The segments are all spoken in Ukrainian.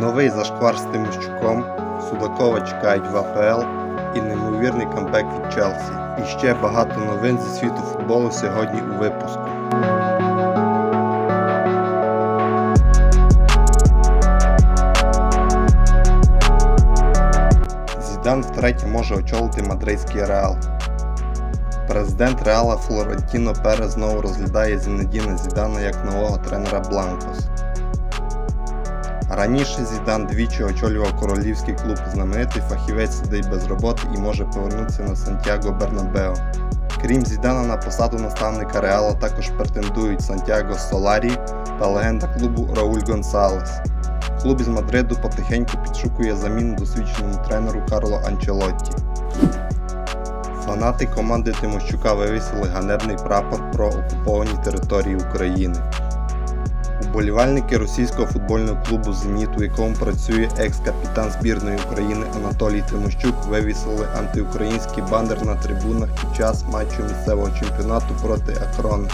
Новий зашквар з Тимощуком, Судакова чекають в АПЛ і неймовірний камбек від Челсі. І ще багато новин зі світу футболу сьогодні у випуску. Зідан втретє може очолити мадридський Реал. Президент Реала Флорентіно Перес знову розглядає Зінедіна Зідана як нового тренера Бланкос. Раніше Зідан двічі очолював королівський клуб. Знаменитий фахівець сидить без роботи і може повернутися на Сантьяго Бернабео. Крім Зідана на посаду наставника Реала також претендують Сантьяго Соларі та легенда клубу Рауль Гонсалес. Клуб із Мадриду потихеньку підшукує заміну досвідченому тренеру Карло Анчелотті. Фанати команди Тимощука вивісили ганебний прапор про окуповані території України. Уболівальники російського футбольного клубу Зеніт, у якому працює екс-капітан збірної України Анатолій Тимощук, вивісили антиукраїнський банер на трибунах під час матчу місцевого чемпіонату проти Акрони.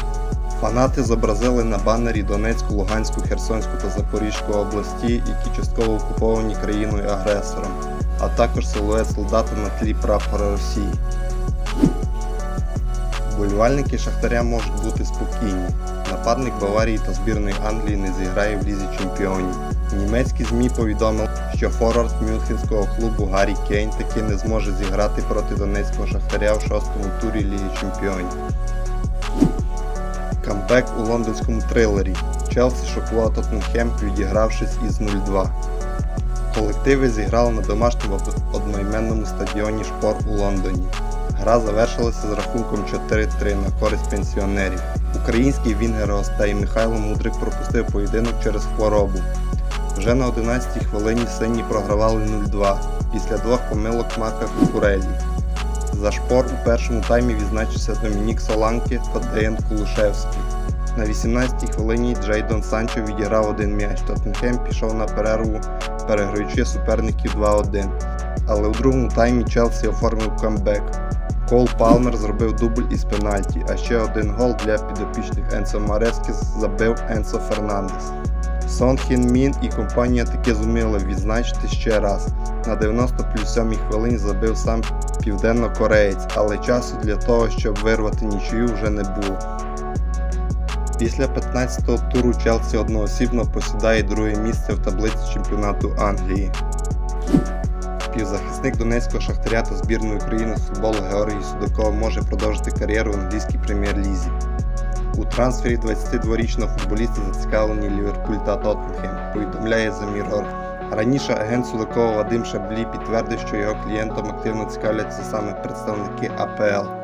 Фанати зобразили на банері Донецьку, Луганську, Херсонську та Запорізьку області, які частково окуповані країною-агресором, а також силует солдата на тлі прапора Росії. Вболівальники Шахтаря можуть бути спокійні. Нападник Баварії та збірної Англії не зіграє в лізі чемпіонів. Німецькі ЗМІ повідомили, що форвард мюнхенського клубу Гаррі Кейн таки не зможе зіграти проти донецького Шахтаря в шостому турі Ліги Чемпіонів. Камбек у лондонському трилері. Челсі шокував Тоттенхем, відігравшись із 0-2. Колективи зіграли на домашньому одноіменному стадіоні Шпор у Лондоні. Гра завершилася з рахунком 4-3 на користь пенсіонерів. Український вінгер гостей Михайло Мудрик пропустив поєдинок через хворобу. Вже на 11-й хвилині сині програвали 0-2 після двох помилок Марка Кукурелі. За шпор у першому таймі відзначився Домінік Соланки та Деян Кулушевський. На 18-й хвилині Джейдон Санчо відіграв один м'яч. Тоттенхем пішов на перерву, переграючи суперників 2-1. Але у другому таймі Челсі оформив камбек. Кол Палмер зробив дубль із пенальті, а ще один гол для підопічних Енсо Марескіс забив Енсо Фернандес. Сон Хін Мін і компанія таки зуміли відзначити ще раз. На 90 плюс 7 хвилині забив сам південно-кореєць, але часу для того, щоб вирвати нічию вже не було. Після 15-го туру Челсі одноосібно посідає друге місце в таблиці чемпіонату Англії. Півзахисник Донецького Шахтаря та збірної України з футболу Георгій Судаков може продовжити кар'єру в англійській прем'єр-лізі. У трансфері 22-річного футболіста зацікавлені Ліверпуль та Тоттенхем, повідомляє Mirror. Раніше агент Судакова Вадим Шаблі підтвердив, що його клієнтом активно цікавляться саме представники АПЛ.